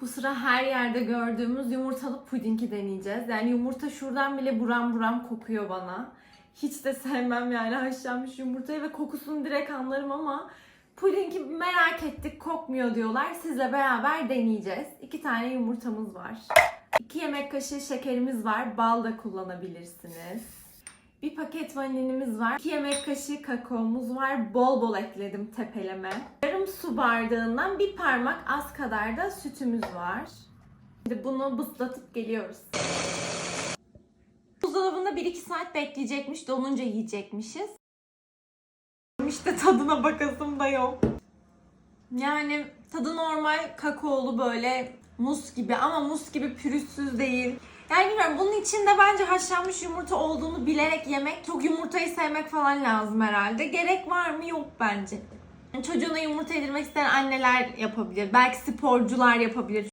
Bu sıra her yerde gördüğümüz yumurtalı pudingi deneyeceğiz. Yani yumurta şuradan bile buram buram kokuyor bana. Hiç de sevmem yani haşlanmış yumurtayı ve kokusunu direkt anlarım ama pudingi merak ettik kokmuyor diyorlar. Sizle beraber deneyeceğiz. İki tane yumurtamız var. 2 yemek kaşığı şekerimiz var. Bal da kullanabilirsiniz. Bir paket vanilimiz var. 2 yemek kaşığı kakaomuz var. Bol bol ekledim tepeleme. Yarım su bardağından bir parmak az kadar da sütümüz var. Şimdi bunu bızlatıp geliyoruz. Buzdolabında 1-2 saat bekleyecekmiş. Donunca yiyecekmişiz. İşte tadına bakasım da yok. Yani tadı normal kakaolu böyle muz gibi ama muz gibi pürüzsüz değil. Yani bilmiyorum bunun içinde bence haşlanmış yumurta olduğunu bilerek yemek, çok yumurtayı sevmek falan lazım herhalde. Gerek var mı? Yok bence. Çocuğuna yumurta yedirmek isteyen anneler yapabilir. Belki sporcular yapabilir.